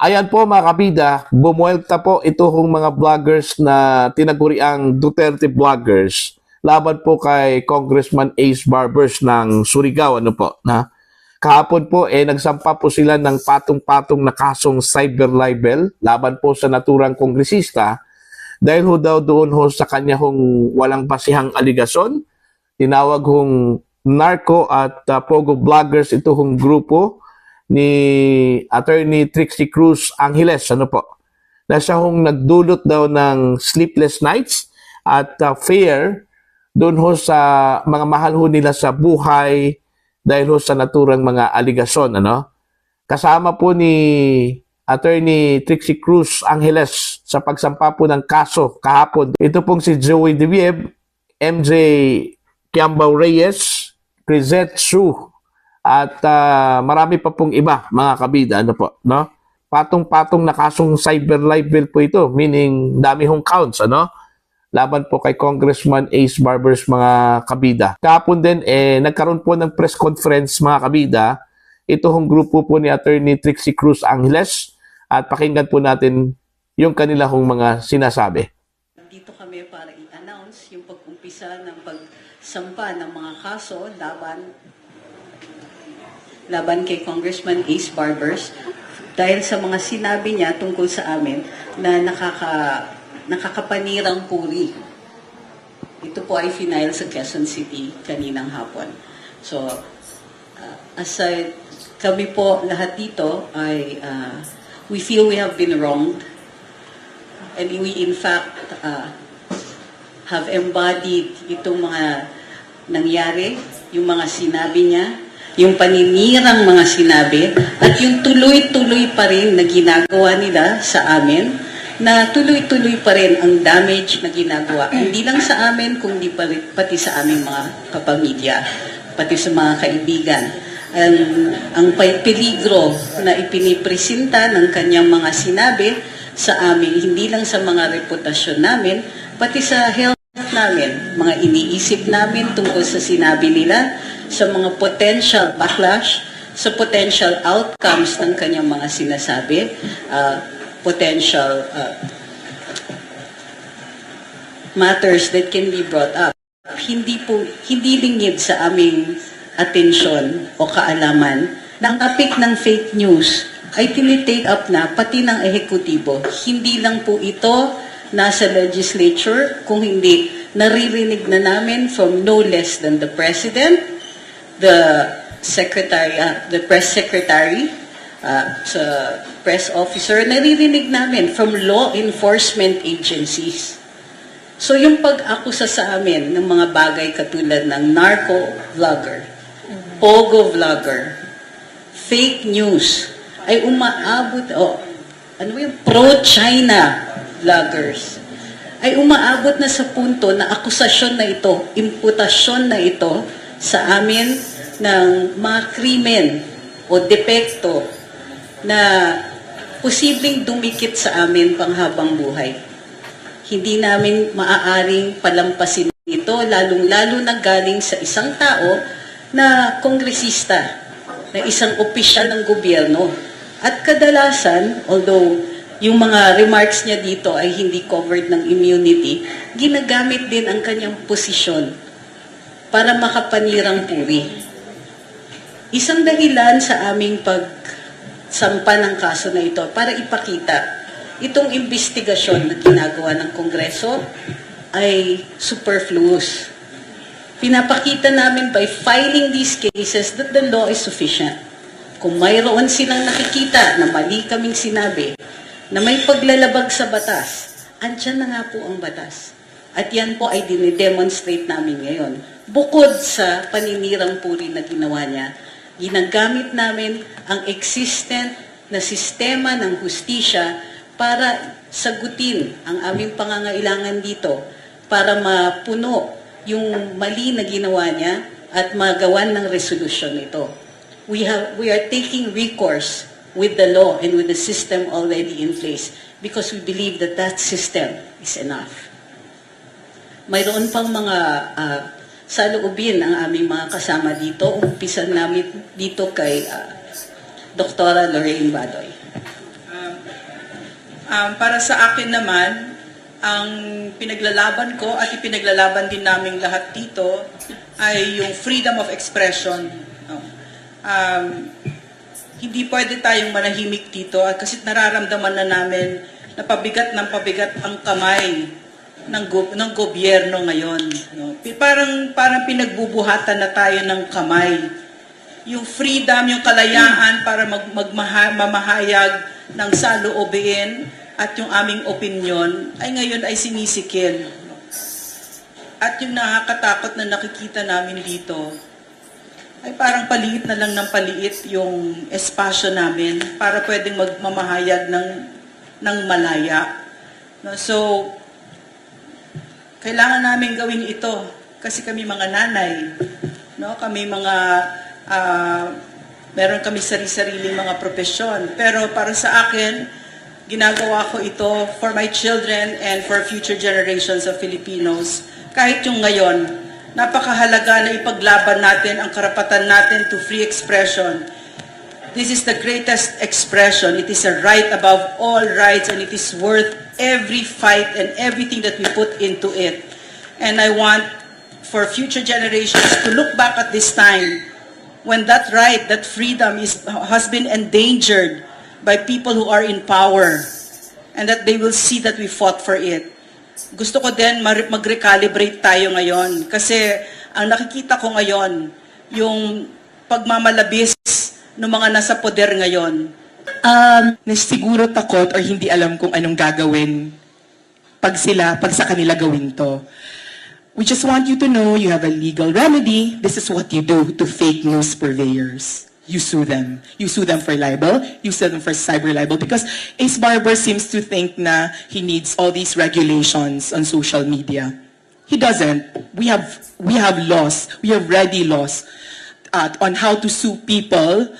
Ayan po mga kabida, bumuelta po itong mga vloggers na tinaguriang Duterte vloggers laban po kay Congressman Ace Barbers ng Surigao. Ano po? Na? Kahapon po, eh, nagsampa po sila ng patong-patong na kasong cyber libel laban po sa naturang kongresista dahil ho daw doon ho sa kanya hong walang basihang aligasyon. Tinawag hong narco at uh, pogo vloggers ito hong grupo ni Attorney Trixie Cruz Angeles, ano po, na siya hong nagdulot daw ng sleepless nights at uh, fear doon ho sa mga mahal ho nila sa buhay dahil ho sa naturang mga aligasyon, ano? Kasama po ni Attorney Trixie Cruz Angeles sa pagsampa po ng kaso kahapon. Ito pong si Joey Devieb, MJ Kiambao Reyes, Crisette Su, at ah, marami pa pong iba, mga kabida, ano po, no? Patong-patong na kasong cyber libel po ito, meaning dami hong counts, ano? Laban po kay Congressman Ace Barbers, mga kabida. Kahapon din, eh, nagkaroon po ng press conference, mga kabida. Ito hong grupo po ni Attorney Trixie Cruz Angeles at pakinggan po natin yung kanila hong mga sinasabi. Dito kami para i-announce yung pag-umpisa ng pagsampa ng mga kaso laban laban kay Congressman Ace Barbers dahil sa mga sinabi niya tungkol sa amin na nakaka, nakakapanirang puri. Ito po ay final sa Quezon City kaninang hapon. So, uh, aside, kami po lahat dito ay uh, we feel we have been wronged and we in fact uh, have embodied itong mga nangyari, yung mga sinabi niya, yung paninirang mga sinabi, at yung tuloy-tuloy pa rin na ginagawa nila sa amin, na tuloy-tuloy pa rin ang damage na ginagawa. Hindi lang sa amin, kundi pati sa aming mga kapamilya, pati sa mga kaibigan. Ang, ang peligro na ipinipresenta ng kanyang mga sinabi sa amin, hindi lang sa mga reputasyon namin, pati sa health namin, mga iniisip namin tungkol sa sinabi nila, sa mga potential backlash, sa potential outcomes ng kanyang mga sinasabi, uh, potential uh, matters that can be brought up. Hindi po, hindi lingid sa aming atensyon o kaalaman na ang topic ng fake news ay tinitake up na pati ng ehekutibo. Hindi lang po ito nasa legislature, kung hindi naririnig na namin from no less than the President, the secretary, uh, the press secretary, uh, press officer, naririnig namin from law enforcement agencies. So yung pag-akusa sa amin ng mga bagay katulad ng narco vlogger, pogo vlogger, fake news, ay umaabot, oh, ano yung pro-China vloggers, ay umaabot na sa punto na akusasyon na ito, imputasyon na ito sa amin ng mga krimen o depekto na posibleng dumikit sa amin panghabang buhay. Hindi namin maaaring palampasin ito, lalong-lalo na galing sa isang tao na kongresista, na isang opisyal ng gobyerno. At kadalasan, although yung mga remarks niya dito ay hindi covered ng immunity, ginagamit din ang kanyang posisyon para makapanirang puri. Isang dahilan sa aming pagsampa ng kaso na ito para ipakita itong investigasyon na ginagawa ng Kongreso ay superfluous. Pinapakita namin by filing these cases that the law is sufficient. Kung mayroon silang nakikita na mali kaming sinabi, na may paglalabag sa batas, andyan na nga po ang batas. At yan po ay dinidemonstrate namin ngayon. Bukod sa paninirang puri na ginawa niya, ginagamit namin ang existent na sistema ng hustisya para sagutin ang aming pangangailangan dito para mapuno yung mali na ginawa niya at magawan ng resolusyon ito. We have we are taking recourse with the law and with the system already in place because we believe that that system is enough. Mayroon pang mga uh, saloobin ang aming mga kasama dito. Umpisan namin dito kay uh, Doktora Lorraine Badoy. Um, Um, para sa akin naman, ang pinaglalaban ko at ipinaglalaban din namin lahat dito ay yung freedom of expression. no? Um, hindi pwede tayong manahimik dito kasi nararamdaman na namin na pabigat ng pabigat ang kamay ng, go- ng gobyerno ngayon. No? Parang, parang pinagbubuhatan na tayo ng kamay. Yung freedom, yung kalayaan para mag, magmaha- ng saloobin at yung aming opinion ay ngayon ay sinisikil. At yung nakakatakot na nakikita namin dito, ay parang paliit na lang ng paliit yung espasyo namin para pwedeng magmamahayag ng, ng malaya. No, so, kailangan namin gawin ito kasi kami mga nanay, no? Kami mga ah, meron kami sari-sariling mga profesyon. Pero para sa akin, ginagawa ko ito for my children and for future generations of Filipinos. Kahit yung ngayon, napakahalaga na ipaglaban natin ang karapatan natin to free expression. This is the greatest expression. It is a right above all rights and it is worth every fight and everything that we put into it. And I want for future generations to look back at this time when that right, that freedom is, has been endangered by people who are in power and that they will see that we fought for it. Gusto ko din mag-recalibrate tayo ngayon kasi ang nakikita ko ngayon, yung pagmamalabis ng mga nasa poder ngayon. Um, na siguro takot or hindi alam kung anong gagawin pag sila, pag sa kanila gawin to. We just want you to know you have a legal remedy. This is what you do to fake news purveyors. You sue them. You sue them for libel. You sue them for cyber libel because Ace Barber seems to think na he needs all these regulations on social media. He doesn't. We have we have laws. We have ready laws uh, on how to sue people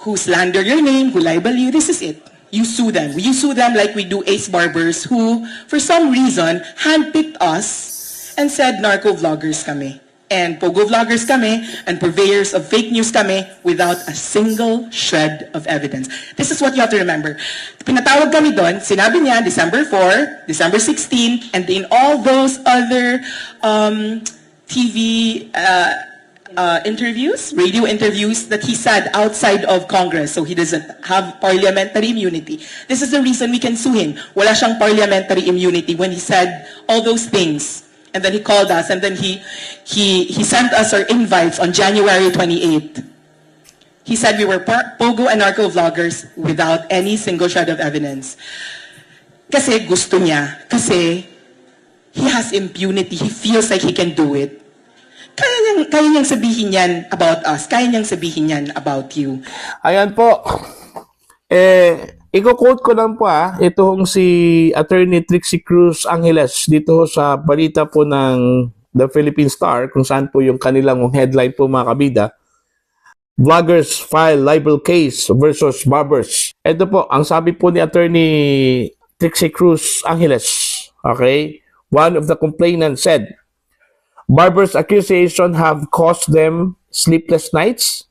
who slander your name, who libel you. This is it. You sue them. You sue them like we do Ace Barbers who, for some reason, handpicked us and said narco vloggers kami. And pogo vloggers kami and purveyors of fake news kami without a single shred of evidence. This is what you have to remember. Pinatawag kami doon, sinabi niya December 4, December 16, and in all those other um, TV uh, uh, interviews, radio interviews that he said outside of Congress, so he doesn't have parliamentary immunity. This is the reason we can sue him. Wala siyang parliamentary immunity when he said all those things. And then he called us, and then he, he, he sent us our invites on January 28th. He said we were Pogo and narco vloggers without any single shred of evidence. Kasi gusto niya. Kasi he has impunity. He feels like he can do it. Kaya niyang, kaya niyang sabihin yan about us. Kaya niyang sabihin yan about you. Ayan po. Eh, i-quote ko lang po ah, ito hong si Attorney Trixie Cruz Angeles dito ho sa balita po ng The Philippine Star kung saan po yung kanilang headline po mga kabida. Vloggers file libel case versus barbers. Ito po, ang sabi po ni Attorney Trixie Cruz Angeles. Okay? One of the complainants said, Barbers' accusation have caused them sleepless nights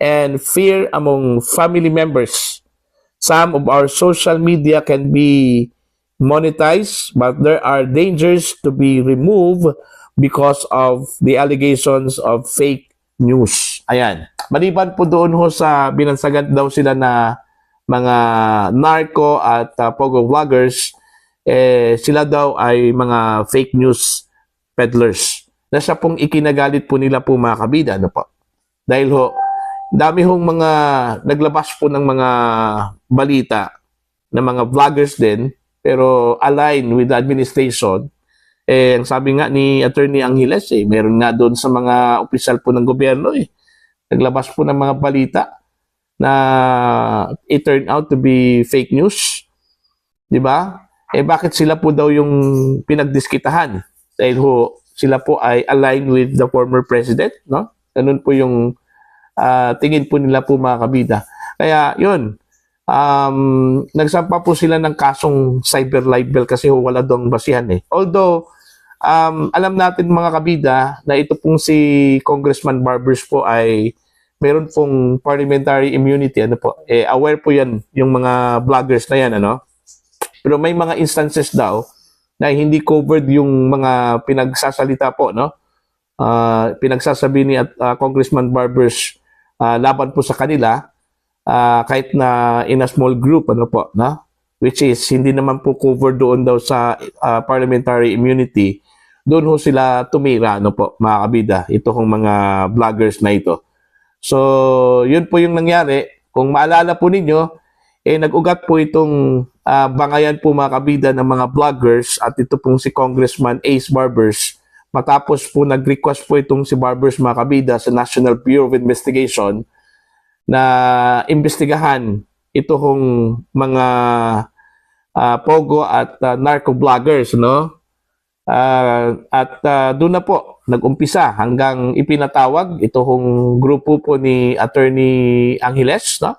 and fear among family members. Some of our social media can be monetized, but there are dangers to be removed because of the allegations of fake news. Ayan. Maliban po doon ho sa binansagan daw sila na mga narco at uh, pogo vloggers, eh, sila daw ay mga fake news peddlers na siya pong ikinagalit po nila po mga kabida. Ano po? Dahil ho, dami hong mga naglabas po ng mga balita ng mga vloggers din pero align with the administration. Eh ang sabi nga ni Attorney Angeles eh meron nga doon sa mga opisyal po ng gobyerno eh naglabas po ng mga balita na it turned out to be fake news. 'di ba? Eh bakit sila po daw yung pinagdiskitahan? Dahil ho sila po ay aligned with the former president no? Ganun po yung ah, tingin po nila po mga kabida kaya yun um, nagsampa po sila ng kasong cyber libel kasi wala dong basihan eh. Although, um, alam natin mga kabida na ito pong si Congressman Barbers po ay meron pong parliamentary immunity. Ano po? Eh, aware po yan yung mga vloggers na yan. Ano? Pero may mga instances daw na hindi covered yung mga pinagsasalita po, no? Ah, pinagsasabi ni at ah, Congressman Barbers ah, laban po sa kanila ah, kahit na in a small group ano po, no? Which is hindi naman po covered doon daw sa ah, parliamentary immunity. Doon ho sila tumira ano po, mga kabida, ito hong mga vloggers na ito. So, yun po yung nangyari. Kung maalala po ninyo, eh nag-ugat po itong ah, bangayan po mga kabida ng mga vloggers at ito pong si Congressman Ace Barbers matapos po nag-request po itong si Barbers mga kabida sa National Bureau of Investigation na imbestigahan ito hong mga ah, pogo at ah, narco vloggers no? Ah, at ah, doon na po nag-umpisa hanggang ipinatawag ito hong grupo po ni Attorney Angeles no?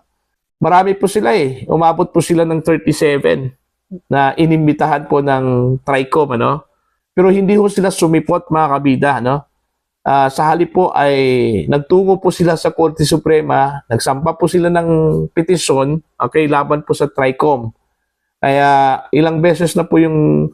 Marami po sila eh. Umabot po sila ng 37 na inimbitahan po ng TRICOM ano pero hindi ho sila sumipot mga kabida no Ah, sa halip po ay nagtungo po sila sa Korte Suprema, nagsampa po sila ng petisyon, okay, laban po sa TRICOM. Kaya ilang beses na po yung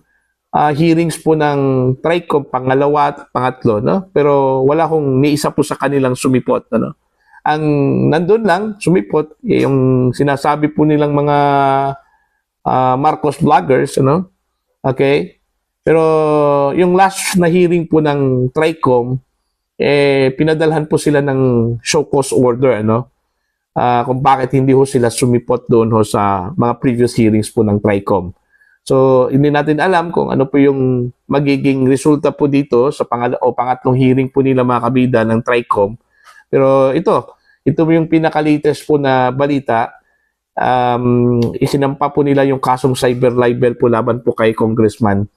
ah, hearings po ng TRICOM, pangalawa at pangatlo, no? Pero wala kong ni isa po sa kanilang sumipot, ano? Ang nandun lang, sumipot, eh, yung sinasabi po nilang mga ah, Marcos vloggers, ano? Okay? Pero yung last na hearing po ng TRICOM, eh, pinadalhan po sila ng show cause order, ano? Ah, kung bakit hindi ho sila sumipot doon ho sa mga previous hearings po ng TRICOM. So, hindi natin alam kung ano po yung magiging resulta po dito sa pangal o pangatlong hearing po nila mga kabida ng TRICOM. Pero ito, ito yung pinaka-latest po na balita. Um, isinampa po nila yung kasong cyber libel po laban po kay Congressman